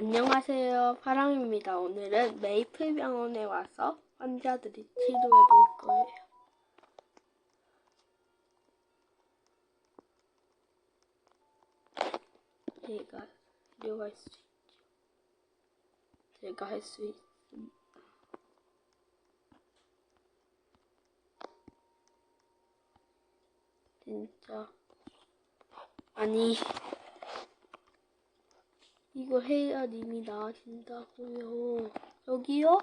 안녕하세요. 파랑입니다. 오늘은 메이플 병원에 와서 환자들이 치료해 볼 거예요. 제가 치료할 수 있죠. 제가 할 수 있습니다. 진짜. 아니. 이거 해야 님이 나아진다고요. 여기요?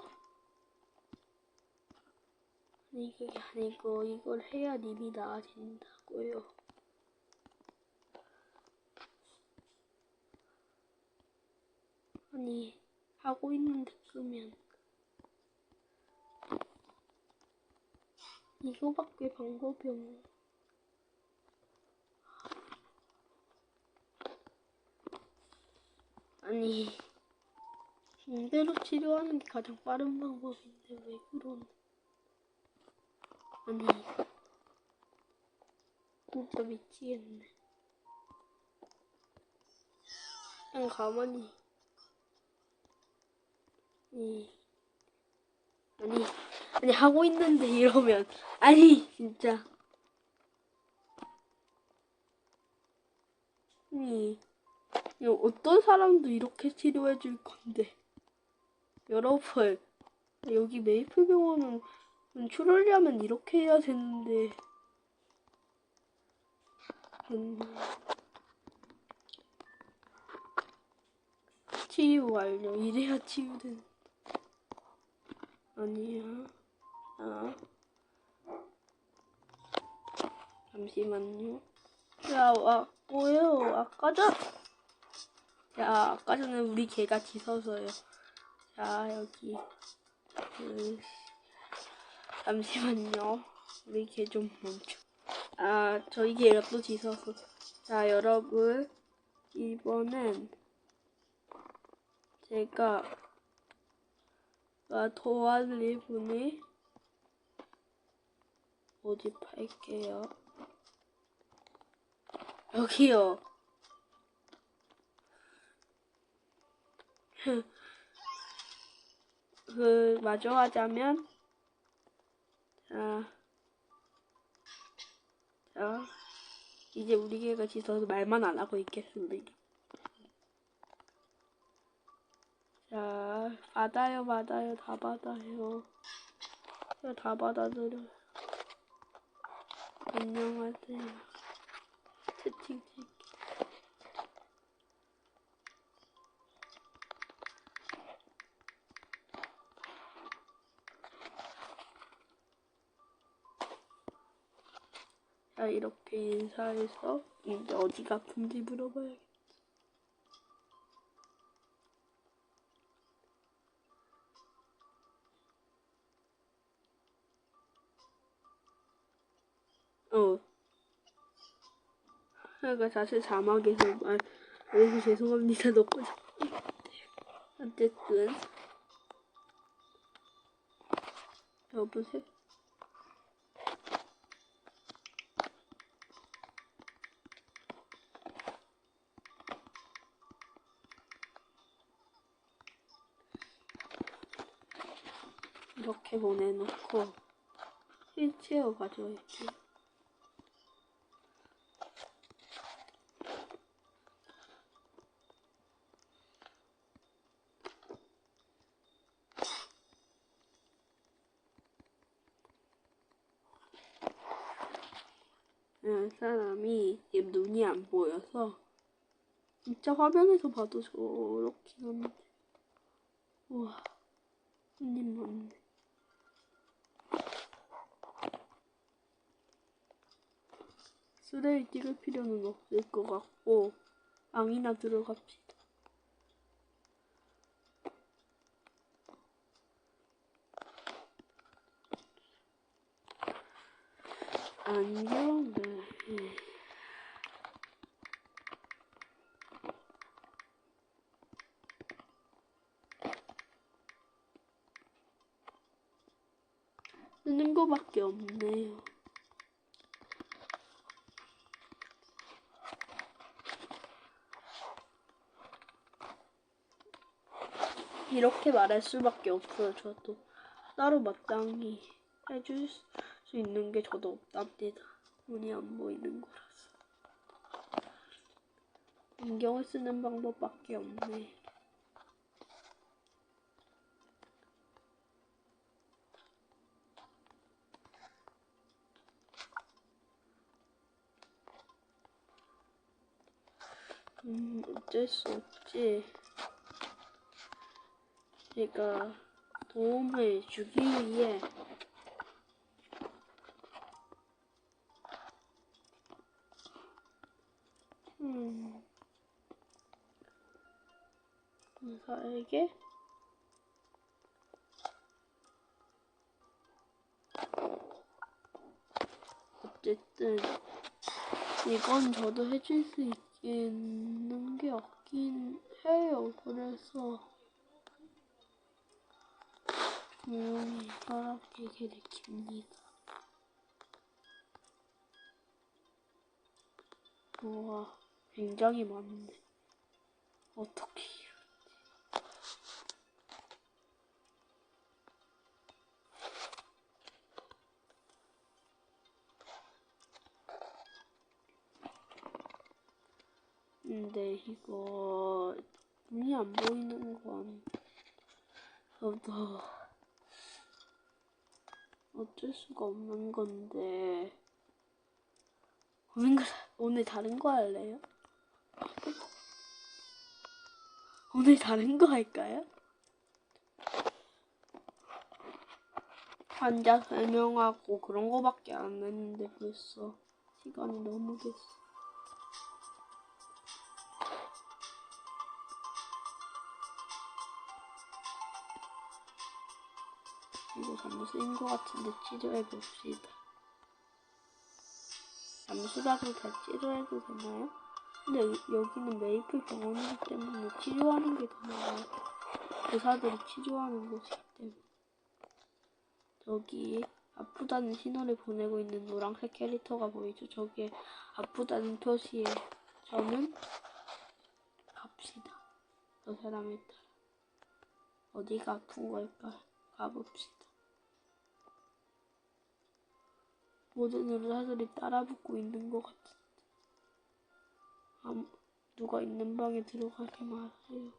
아니 그게 아니고 이걸 해야 님이 나아진다고요. 아니 하고 있는데 끄면 이거밖에 방법이 없네. 아니 붕대로 치료하는 게 가장 빠른 방법인데 왜 그런 아니 진짜 미치겠네. 그냥 가만히 이 아니 아니 하고 있는데 이러면 아니 진짜. 아니 이거 어떤 사람도 이렇게 치료해 줄 건데. 여러분, 여기 메이플 병원은 출혈하면 이렇게 해야 되는데. 음, 치유 완료. 이래야 치유된. 아니야. 아. 잠시만요. 야, 와, 뭐예요? 아까 전. 자, 아까 전에 우리 개가 짖어서요. 자, 여기. 그, 잠시만요. 우리 개 좀 멈춰. 아, 저희 개가 또 짖어서. 자, 여러분. 이번엔 제가 아, 도와드릴 분이 모집할게요. 여기요. 그 마저 하자면 자, 자 이제 우리 개가 짖어서 말만 안 하고 있겠습니다. 자 받아요 받아요 다 받아요. 자, 다 받아들여 안녕하세요. 채팅 채 팅 자, 이렇게 인사해서 이제 어디가 아픈지 물어봐야겠다. 어. 그러니까 사실 자막에서 말, 그래서 죄송합니다. 넣고 싶은데. 어쨌든. 여보세요? 보내놓고 휠체어 가져올게. 이 사람이 눈이 안 보여서 진짜 화면에서 봐도 저렇긴 한데 우와 손님 많네 쓰레기 찍을 필요는 없을 것 같고 방이나 들어갑시다. 안녕. 네. 쓰는 거밖에 없네요. 이렇게 말할 수밖에 없어요. 저도 따로 마땅히 해줄 수 있는 게 저도 없답니다. 눈이 안 보이는 거라서. 안경을 쓰는 방법밖에 없네. 음, 어쩔 수 없지. 제가 도움을 주기 위해 음, 의사에게 어쨌든 이건 저도 해줄 수 있는 게 없긴 해요. 그래서 조용히 허락되게 느낍니다. 우와, 굉장히 많네. 어떻게 이러지? 근데 이거 눈이 안 보이는 건 저도 어쩔 수가 없는 건데 오늘 오늘 다른 거 할래요? 오늘 다른 거 할까요? 환자 설명하고 그런 거밖에 안 했는데 벌써 시간이 너무 됐어. 잠수인 것 같은데 치료해 봅시다. 잠수라도 다 치료해도 되나요? 근데 여- 여기 는 메이플 병원이기 때문에 치료하는 게 더 나아요. 의사들이 치료하는 곳이기 때문에. 저기 아프다는 신호를 보내고 있는 노란색 캐릭터가 보이죠? 저게 아프다는 표시에 저는 갑시다. 저 사람에 따라. 어디가 아픈 걸까? 가봅시다. 모든 의사들이 따라붙고 있는 것 같은데. 아무, 누가 있는 방에 들어가지 마세요.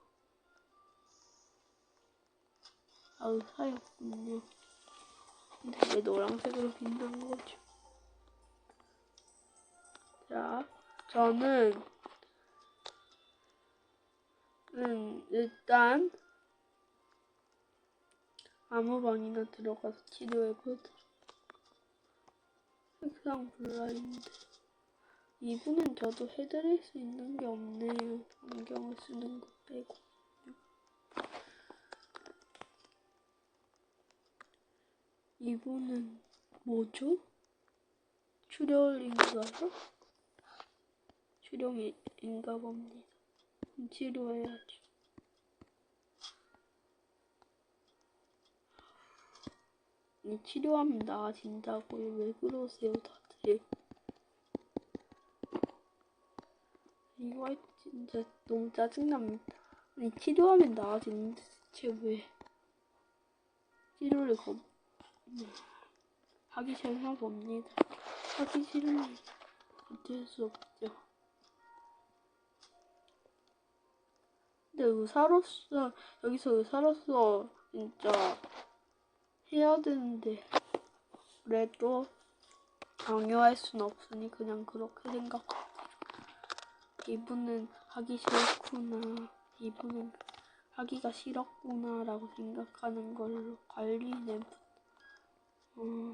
아, 의사였군요. 근데 왜 노란색으로 빛난 거죠? 자, 저는 음, 일단 아무 방이나 들어가서 치료해보도 록. 그냥 블라인드. 이분은 저도 해드릴 수 있는 게 없네요. 안경을 쓰는 거 빼고. 이분은 뭐죠? 출혈인가요? 출혈인가 봅니다. 치료해야죠. 이 치료하면 나아진다고요. 왜 그러세요, 다들? 이거 진짜 너무 짜증납니다. 아니, 치료하면 나아지는데 대체 왜 치료를 겁, 네. 하기 싫나 봅니다. 하기 싫으면 어쩔 수 없죠. 근데 의사로서, 여기서 의사로서 진짜 해야 되는데, 그래도 강요할 순 없으니 그냥 그렇게 생각하고. 이분은 하기 싫구나. 이분은 하기가 싫었구나 라고 생각하는 걸로 관리는 어,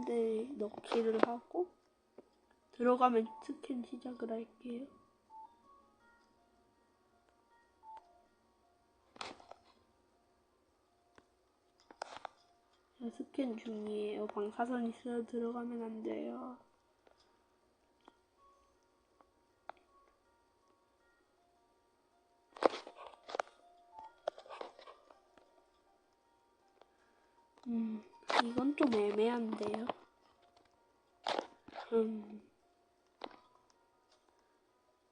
밴드 넣기를 하고 들어가면 스캔 시작을 할게요. 스캔 중이에요. 방사선 있어야 들어가면 안 돼요. 음. 이건 좀 애매한데요. 음,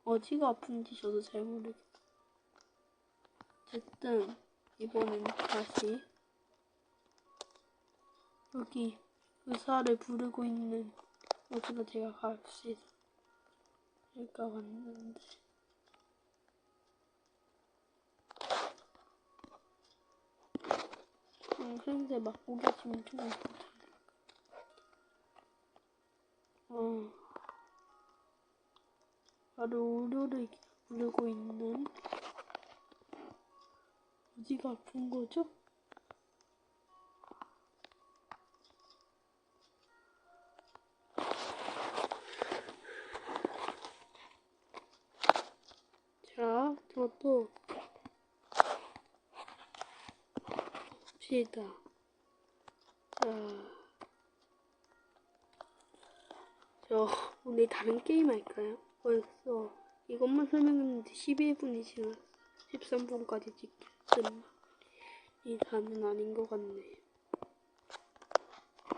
어디가 아픈지 저도 잘 모르겠어요. 어쨌든, 이번엔 다시 여기 의사를 부르고 있는 어디가 제가 갑시다. 여기가 왔는데. 음, 선생님 맡고 계시면 좀 괜찮을 어. 바로 의료를 부르고 있는 어디가 아픈 거죠? 자, 저도 봅시다. 자, 저 오늘 다른 게임 할까요? 벌써 이것만 설명했는데 12분이 지났어. 13분까지 찍혔음. 이 다는 아닌 것 같네.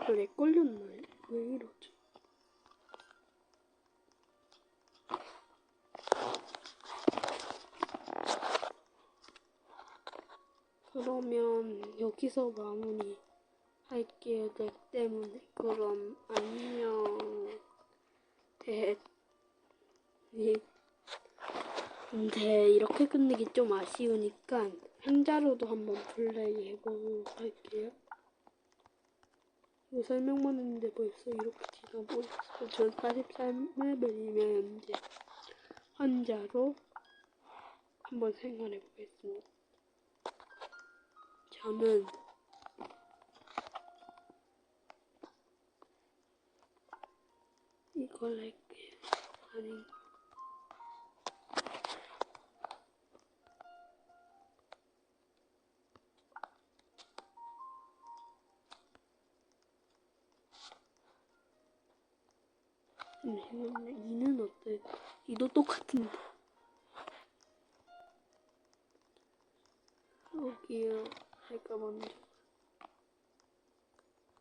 저렉 걸렸나요? 왜 이러죠? 그러면 여기서 마무리 할게요. 내 때문에. 그럼 안녕. 네. 네. 근데 이렇게 끝내기 좀 아쉬우니까 한자로도 한번 플레이 해보고 할게요. 이거 설명만 했는데 벌써 이렇게 지나버렸어. 전 43맵이면 이제 한자로 한번 생활해 보겠습니다. 저는 이걸 할게요. 아니. 이는 어때? 이도 똑같은데. 여기요. 제가 먼저.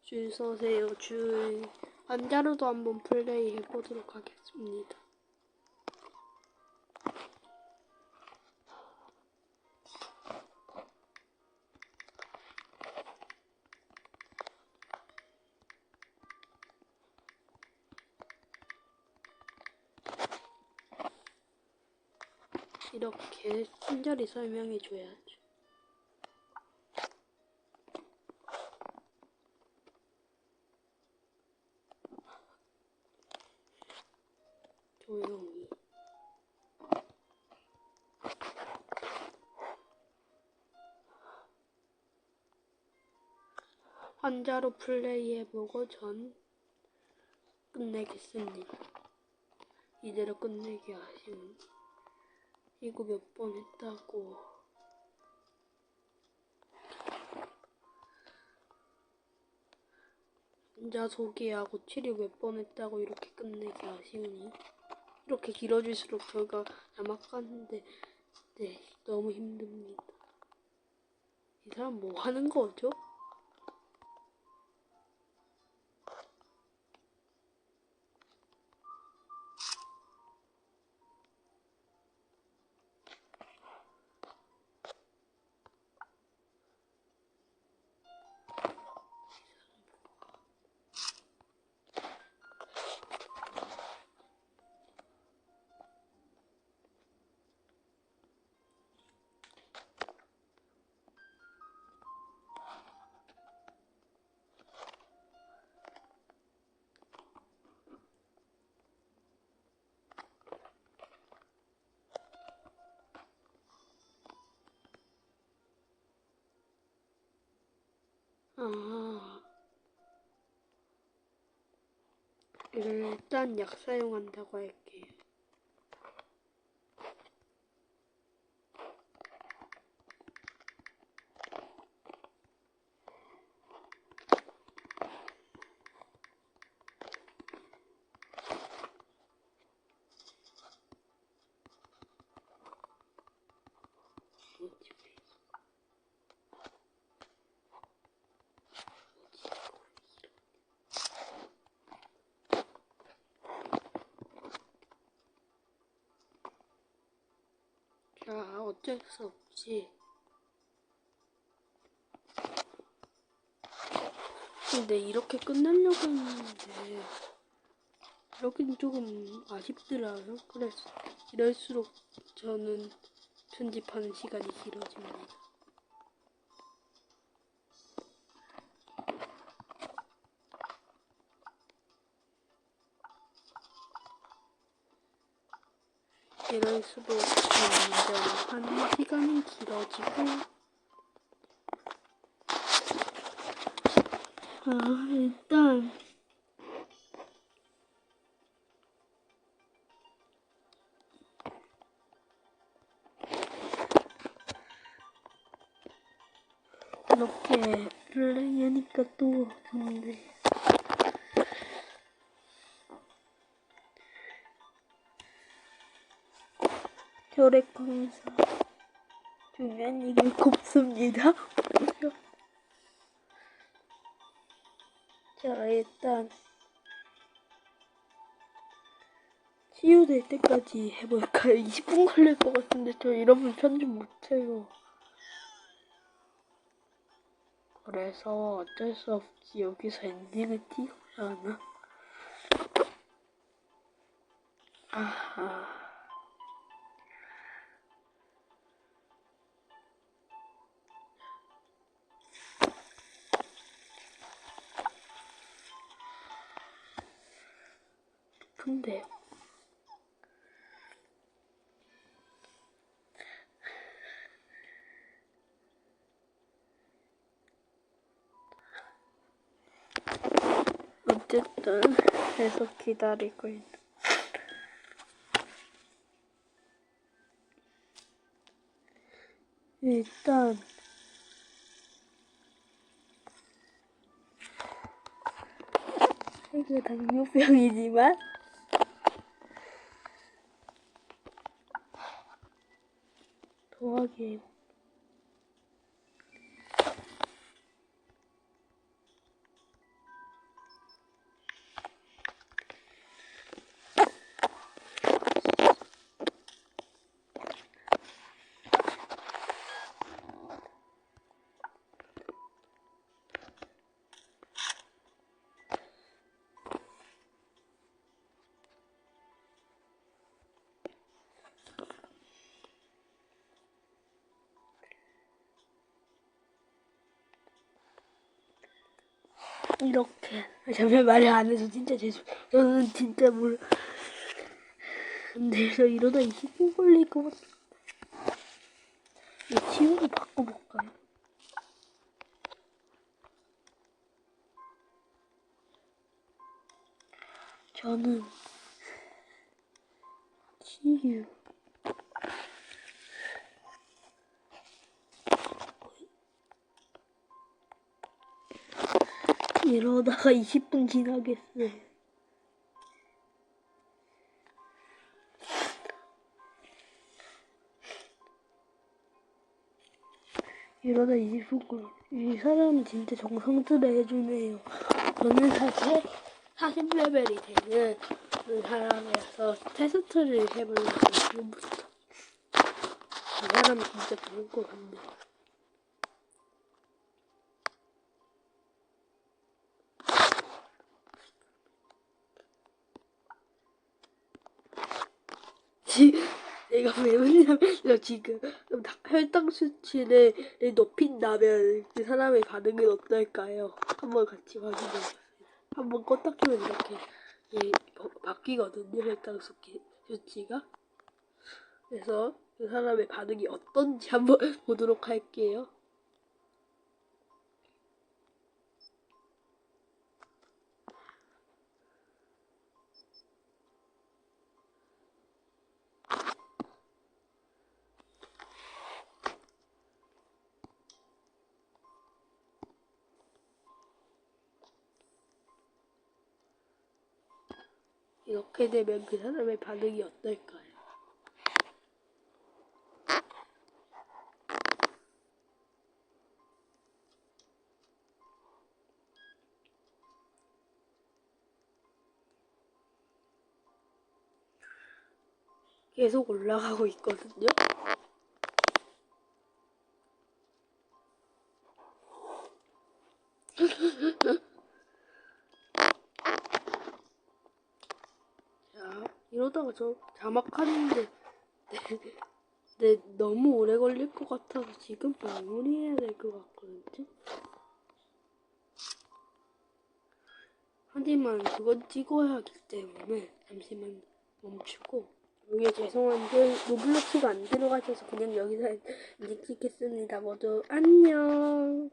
줄 서세요. 줄. 한자로도 한번 플레이 해보도록 하겠습니다. 이렇게 친절히 설명해 줘야죠. 환자로 플레이해보고 전 끝내겠습니다. 이대로 끝내기 아쉬운. 이거 몇 번 했다고. 환자 소개하고 치료 몇 번 했다고 이렇게 끝내기 아쉬우니. 이렇게 길어질수록 저희가 야막하는데 네, 너무 힘듭니다. 이 사람 뭐 하는 거죠? 아. 일단 약 사용한다고 할게요. 지웠지. 자, 어쩔 수 없지. 근데 이렇게 끝내려고 했는데 이렇게는 조금 아쉽더라고요. 그래서 이럴수록 저는 편집하는 시간이 길어집니다. 이럴수록 점점 하는 시간이 길어지고. 아 일단 혈액 검사 중요한 얘기 곱습니다. 자 일단 치유될 때까지 해볼까요? 20분 걸릴 것 같은데 저 이러면 편집 못해요. 그래서 어쩔 수 없이 여기서 엔딩을 띄워야 하나? 아하. 근데 어쨌든 계속 기다리고 있는 일단 이게 당뇨병이지만 이렇게 정말 말을 안 해서 진짜 죄송 저는 진짜 몰 근데 저 이러다 20분 걸릴 것 같아 이 치유를 바꿔볼까요? 저는 치유 이러다가 20분 지나겠어요. 이러다 20분 걸. 이 사람은 진짜 정성 들여 해주네요. 저는 사실 40레벨이 되는 그 사람이라서 테스트를 해보려고 지금부터. 이 사람은 진짜 좋을 것 같네. 지금 내가 왜 그러냐면 저 지금 혈당 수치를 높인다면 그 사람의 반응은 어떨까요? 한번 같이 확인해 보세요. 한번 껐다 켜면 이렇게 예, 바- 바뀌거든요 혈당 수치, 수치가. 그래서 그 사람의 반응이 어떤지 한번 보도록 할게요. 이렇게 되면 그 사람의 반응이 어떨까요? 계속 올라가고 있거든요. 저 자막하는데 네, 네, 너무 오래 걸릴 것 같아서 지금 마무리해야 될 것 같거든요. 하지만 그건 찍어야 하기 때문에 잠시만 멈추고 여기 죄송한데 노블록스가 안 들어가셔서 그냥 여기서 이제 찍겠습니다. 모두 안녕.